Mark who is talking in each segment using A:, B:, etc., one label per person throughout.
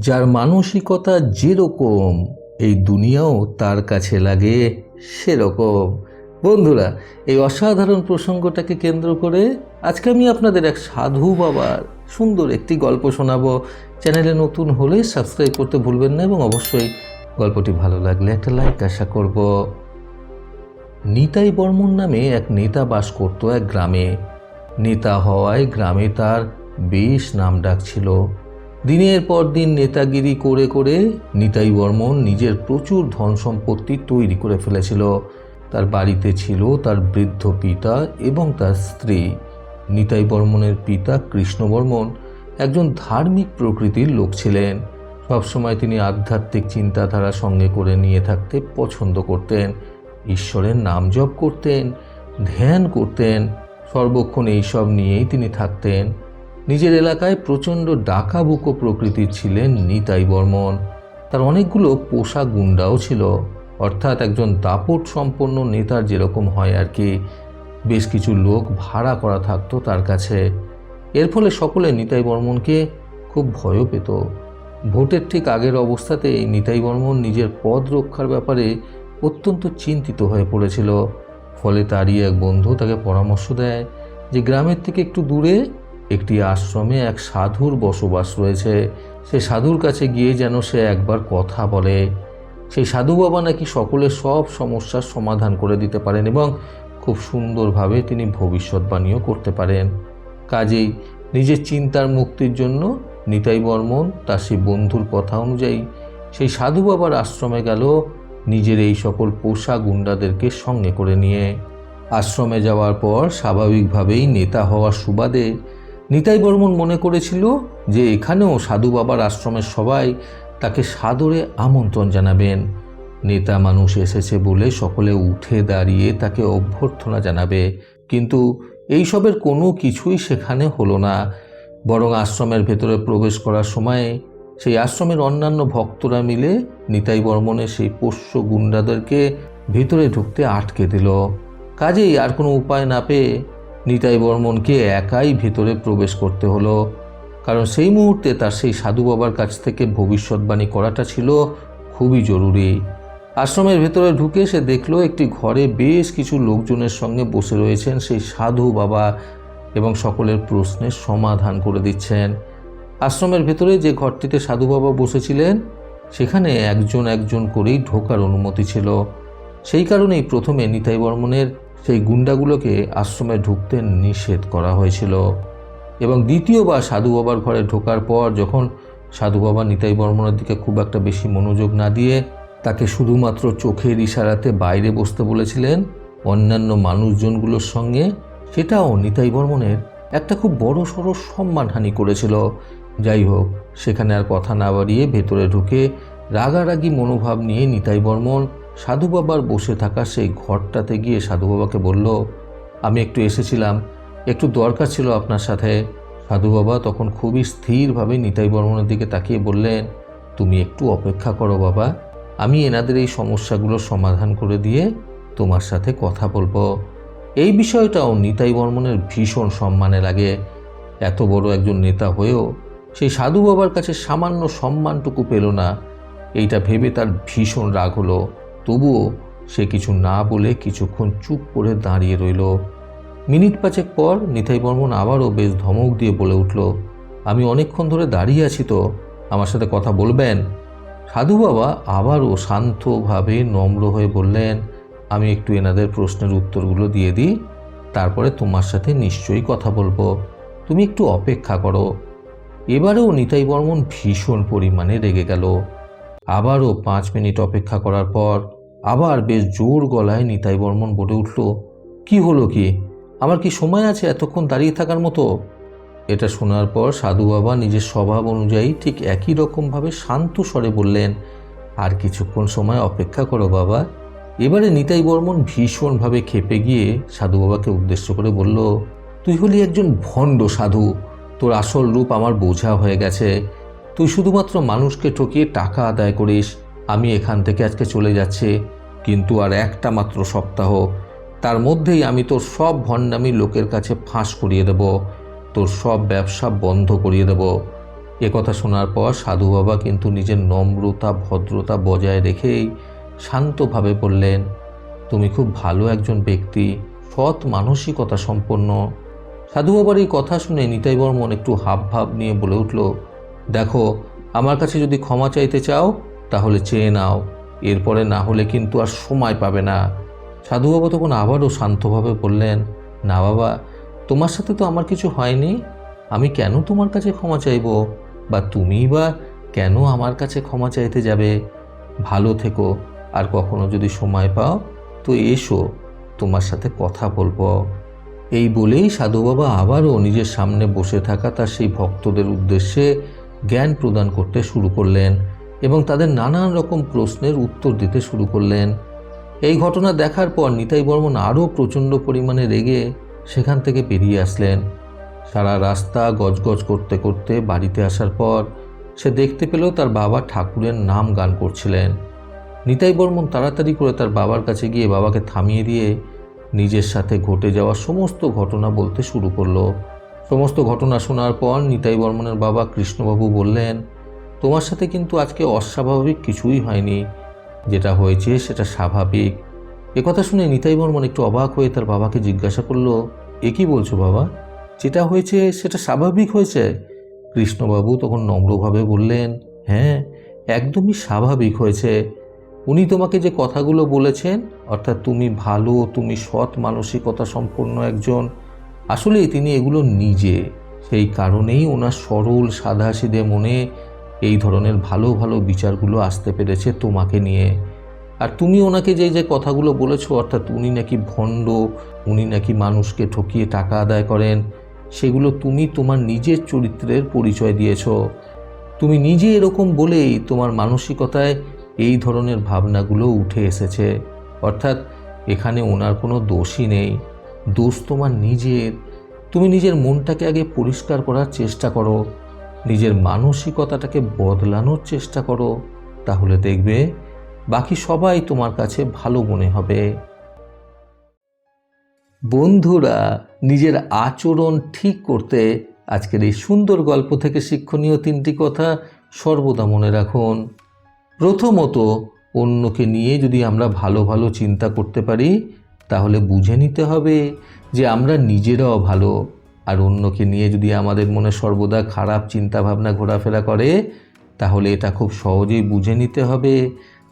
A: যার মানসিকতা যেরকম, এই দুনিয়াও তার কাছে লাগে সেরকম। বন্ধুরা, এই অসাধারণ প্রসঙ্গটাকে কেন্দ্র করে আজকে আমি আপনাদের এক সাধু বাবার সুন্দর একটি গল্প শোনাবো। চ্যানেলে নতুন হলে সাবস্ক্রাইব করতে ভুলবেন না এবং অবশ্যই গল্পটি ভালো লাগলে একটা লাইক আশা করব। নিতাই বর্মন নামে এক নেতা বাস করত এক গ্রামে। নেতা হওয়ায় গ্রামে তার বেশ নাম ডাক ছিল। দিনের পর দিন নেতাগিরি করে করে নিতাই বর্মন নিজের প্রচুর ধন সম্পত্তি তৈরি করে ফেলেছিল। তার বাড়িতে ছিল তার বৃদ্ধ পিতা এবং তার স্ত্রী। নিতাই বর্মনের পিতা কৃষ্ণ বর্মন একজন ধার্মিক প্রকৃতির লোক ছিলেন। সবসময় তিনি আধ্যাত্মিক চিন্তাধারা সঙ্গে করে নিয়ে থাকতে পছন্দ করতেন, ঈশ্বরের নাম জপ করতেন, ধ্যান করতেন, সর্বক্ষণ এইসব নিয়েই তিনি থাকতেন। নিজের এলাকায় প্রচণ্ড ডাকাবুকো প্রকৃতির ছিলেন নিতাই বর্মন। তার অনেকগুলো পোষা গুন্ডাও ছিল। অর্থাৎ একজন দাপট সম্পন্ন নেতার যেরকম হয় আর কি। বেশ কিছু লোক ভাড়া করা থাকতো তার কাছে। এর ফলে সকলে নিতাই বর্মনকে খুব ভয়ও পেত। ভোটের ঠিক আগের অবস্থাতে নিতাই বর্মন নিজের পদ রক্ষার ব্যাপারে অত্যন্ত চিন্তিত হয়ে পড়েছিল। ফলে তারই এক বন্ধু তাকে পরামর্শ দেয় যে গ্রামের থেকে একটু দূরে একটি আশ্রমে এক সাধুর বসবাস রয়েছে। সে সাধুর কাছে গিয়ে যেন সে একবার কথা বলে। সেই সাধু বাবা নাকি সকলের সব সমস্যার সমাধান করে দিতে পারেন এবং খুব সুন্দরভাবে তিনি ভবিষ্যৎবাণীও করতে পারেন। কাজেই নিজের চিন্তার মুক্তির জন্য নিতাই বর্মন তার সেই বন্ধুর কথা অনুযায়ী সেই সাধু বাবার আশ্রমে গেল নিজের এই সকল পোষা গুন্ডাদেরকে সঙ্গে করে নিয়ে। আশ্রমে যাওয়ার পর স্বাভাবিকভাবেই নেতা হওয়ার সুবাদে নিতাই বর্মন মনে করেছিল যে এখানেও সাধু বাবার আশ্রমের সবাই তাকে সাদরে আমন্ত্রণ জানাবেন। নেতা মানুষ এসেছে বলে সকলে উঠে দাঁড়িয়ে তাকে অভ্যর্থনা জানাবে। কিন্তু এইসবের কোনো কিছুই সেখানে হলো না। বরং আশ্রমের ভেতরে প্রবেশ করার সময় সেই আশ্রমের অন্যান্য ভক্তরা মিলে নিতাই বর্মনের সেই পোষ্য গুন্ডাদেরকে ভিতরে ঢুকতে আটকে দিল। কাজেই আর কোনো উপায় না পেয়ে নিতাই বর্মনকে একাই ভিতরে প্রবেশ করতে হলো, কারণ সেই মুহূর্তে তার সেই সাধু বাবার কাছ থেকে ভবিষ্যৎবাণী করাটা ছিল খুবই জরুরি। আশ্রমের ভেতরে ঢুকে সে দেখল একটি ঘরে বেশ কিছু লোকজনের সঙ্গে বসে রয়েছেন সেই সাধু বাবা এবং সকলের প্রশ্নের সমাধান করে দিচ্ছেন। আশ্রমের ভেতরে যে ঘরটিতে সাধু বাবা বসেছিলেন, সেখানে একজন একজন করেই ঢোকার অনুমতি ছিল। সেই কারণেই প্রথমে নিতাই বর্মনের সেই গুন্ডাগুলোকে আশ্রমে ঢুকতে নিষেধ করা হয়েছিল। এবং দ্বিতীয়বার সাধু বাবার ঘরে ঢোকার পর যখন সাধু বাবা নিতাই বর্মনের দিকে খুব একটা বেশি মনোযোগ না দিয়ে তাকে শুধুমাত্র চোখের ইশারাতে বাইরে বসতে বলেছিলেন, অন্যান্য মানুষজনগুলোর সঙ্গে, সেটাও নিতাই বর্মনের একটা খুব বড় সড়ো সম্মানহানি করেছিল। যাই হোক, সেখানে আর কথা না বাড়িয়ে ভেতরে ঢুকে রাগারাগি মনোভাব নিয়ে নিতাই বর্মন সাধু বাবার বসে থাকা সেই ঘরটাতে গিয়ে সাধু বাবাকে বলল, আমি একটু এসেছিলাম। একটু দরকার ছিল আপনার সাথে। সাধু বাবা তখন খুবই স্থিরভাবে নিতাই বর্মনের দিকে তাকিয়ে বললেন, তুমি একটু অপেক্ষা করো বাবা। আমি এনাদের এই সমস্যাগুলোর সমাধান করে দিয়ে তোমার সাথে কথা বলব। এই বিষয়টাও নিতাই বর্মনের ভীষণ সম্মানে লাগে। এত বড় একজন নেতা হয়েও সেই সাধু বাবার কাছে সামান্য সম্মানটুকু পেল না। এইটা ভেবে তার ভীষণ রাগ হলো। তবুও সে কিছু না বলে কিছুক্ষণ চুপ করে দাঁড়িয়ে রইল। মিনিট পাঁচেক পর নিতাই বর্মন আবারও বেশ ধমক দিয়ে বলে উঠল, আমি অনেকক্ষণ ধরে দাঁড়িয়ে আছি তো, আমার সাথে কথা বলবেন? সাধু বাবা আবারও শান্তভাবে নম্র হয়ে বললেন, আমি একটু এনাদের প্রশ্নের উত্তরগুলো দিয়ে দিই, তারপরে তোমার সাথে নিশ্চয়ই কথা বলব। তুমি একটু অপেক্ষা করো। এবারেও নিতাই বর্মন ভীষণ পরিমাণে রেগে গেল। আবারও পাঁচ মিনিট অপেক্ষা করার পর আবার বেশ জোর গলায় নিতাই বর্মন বলে উঠল, কি হলো কি? আমার কি সময় আছে এতক্ষণ দাঁড়িয়ে থাকার মতো? এটা শোনার পর সাধু বাবা নিজের স্বভাব অনুযায়ী ঠিক একই রকমভাবে শান্ত স্বরে বললেন, আর কিছুক্ষণ সময় অপেক্ষা করো বাবা। এবারে নিতাই বর্মন ভীষণভাবে খেপে গিয়ে সাধু বাবাকে উদ্দেশ্য করে বলল, তুই হলি একজন ভণ্ড সাধু। তোর আসল রূপ আমার বোঝা হয়ে গেছে। তুই শুধুমাত্র মানুষকে ঠকিয়ে টাকা আদায় করিস। আমি এখান থেকে আজকে চলে যাচ্ছি, কিন্তু আর একটা মাত্র সপ্তাহ। তার মধ্যেই আমি তোর সব ভণ্ডামি লোকের কাছে ফাঁস করিয়ে দেব, তোর সব ব্যবসা বন্ধ করিয়ে দেব। এ কথা শোনার পর সাধু বাবা কিন্তু নিজের নম্রতা, ভদ্রতা বজায় রেখেই শান্তভাবে বললেন, তুমি খুব ভালো একজন ব্যক্তি, সৎ মানসিকতা সম্পন্ন। সাধু বাবার এই কথা শুনে নিতাই বর্মন একটু হাব ভাব নিয়ে বলে উঠল, দেখো, আমার কাছে যদি ক্ষমা চাইতে চাও তাহলে চেয়ে নাও, এরপরে না হলে কিন্তু আর সময় পাবে না। সাধু বাবা তখন আবারও শান্তভাবে বললেন, না বাবা, তোমার সাথে তো আমার কিছু হয়নি। আমি কেন তোমার কাছে ক্ষমা চাইব? বা তুমি বা কেন আমার কাছে ক্ষমা চাইতে যাবে? ভালো থেকো, আর কখনো যদি সময় পাও তো এসো, তোমার সাথে কথা বলব। এই বলেই সাধু বাবা আবারও নিজের সামনে বসে থাকা তার সেই ভক্তদের উদ্দেশ্যে জ্ঞান প্রদান করতে শুরু করলেন। এবং তাদের নানান রকম প্রশ্নের উত্তর দিতে শুরু করলেন। এই ঘটনা দেখার পর নিতাই বর্মন আরও প্রচণ্ড পরিমাণে রেগে সেখান থেকে বেরিয়ে আসলেন। সারা রাস্তা গজগজ করতে করতে বাড়িতে আসার পর সে দেখতে পেল তার বাবা ঠাকুরের নাম গান করছিলেন। নিতাই বর্মন তাড়াতাড়ি করে তার বাবার কাছে গিয়ে বাবাকে থামিয়ে দিয়ে নিজের সাথে ঘটে যাওয়া সমস্ত ঘটনা বলতে শুরু করল। সমস্ত ঘটনা শোনার পর নিতাই বর্মনের বাবা কৃষ্ণবাবু বললেন তোমার সাথে কিন্তু আজকে অস্বাভাবিক কিছুই হয়নি। যেটা হয়েছে সেটা স্বাভাবিক। একথা শুনে নিতাই বর্মন একটু অবাক হয়ে তার বাবাকে জিজ্ঞাসা করল, এ কি বলছো বাবা? যেটা হয়েছে সেটা স্বাভাবিক হয়েছে? কৃষ্ণবাবু তখন নম্রভাবে বললেন হ্যাঁ একদমই স্বাভাবিক হয়েছে। উনি তোমাকে যে কথাগুলো বলেছেন, অর্থাৎ তুমি ভালো, তুমি সৎ মানসিকতা সম্পন্ন একজন আসলে তিনি এগুলো নিজে। সেই কারণেই ওনার সরল, সাদাসিধে মনে এই ধরনের ভালো ভালো বিচারগুলো আসতে পেরেছে তোমাকে নিয়ে। আর তুমি ওনাকে যে যে কথাগুলো বলেছ, অর্থাৎ উনি নাকি ভণ্ড, উনি নাকি মানুষকে ঠকিয়ে টাকা আদায় করেন, সেগুলো তুমি তোমার নিজের চরিত্রের পরিচয় দিয়েছ। তুমি নিজে এরকম বলেই তোমার মানসিকতায় এই ধরনের ভাবনাগুলো উঠে এসেছে। অর্থাৎ এখানে ওনার কোনো দোষই নেই, দোষ তোমার নিজের। তুমি নিজের মনটাকে আগে পরিষ্কার করার চেষ্টা করো নিজের মানসিকতাটাকে বদলানোর চেষ্টা করো, তাহলে দেখবে বাকি সবাই তোমার কাছে ভালো মনে হবে। বন্ধুরা, নিজের আচরণ ঠিক করতে আজকের এই সুন্দর গল্প থেকে শিক্ষণীয় তিনটি কথা সর্বদা মনে রাখুন। প্রথমত, অন্যকে নিয়ে যদি আমরা ভালো ভালো চিন্তা করতে পারি, তাহলে বুঝে নিতে হবে যে আমরা নিজেরাও ভালো। আর অন্যকে নিয়ে যদি আমাদের মনে সর্বদা খারাপ চিন্তাভাবনা ঘোরাফেরা করে, তাহলে এটা খুব সহজেই বুঝে নিতে হবে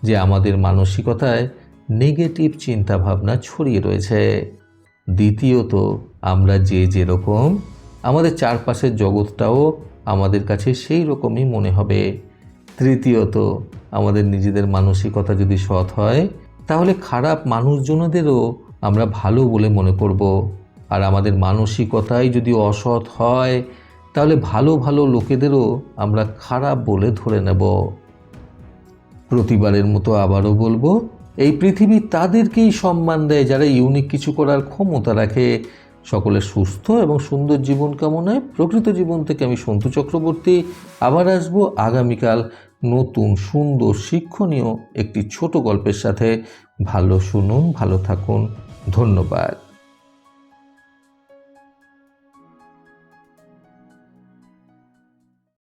A: যে আমাদের মানসিকতায় নেগেটিভ চিন্তাভাবনা ছড়িয়ে রয়েছে। দ্বিতীয়ত, আমরা যে যেরকম, আমাদের চারপাশের জগৎটাও আমাদের কাছে সেই রকমই মনে হবে। তৃতীয়ত, আমাদের নিজেদের মানসিকতা যদি সৎ হয়, তাহলে খারাপ মানুষজনদেরও আমরা ভালো বলে মনে করব। আর আমাদের মানসিকতাই যদি অসৎ হয়, তাহলে ভালো ভালো লোকেদেরও আমরা খারাপ বলে ধরে নেব। প্রতিবারের মতো আবারও বলব, এই পৃথিবী তাদেরকেই সম্মান দেয় যারা ইউনিক কিছু করার ক্ষমতা রাখে। সকলের সুস্থ এবং সুন্দর জীবন কামনায় প্রকৃত জীবন থেকে আমি সন্তু চক্রবর্তী। আবার আসব আগামীকাল নতুন সুন্দর শিক্ষণীয় একটি ছোট গল্পের সাথে। ভালো শুনুন, ভালো থাকুন। ধন্যবাদ।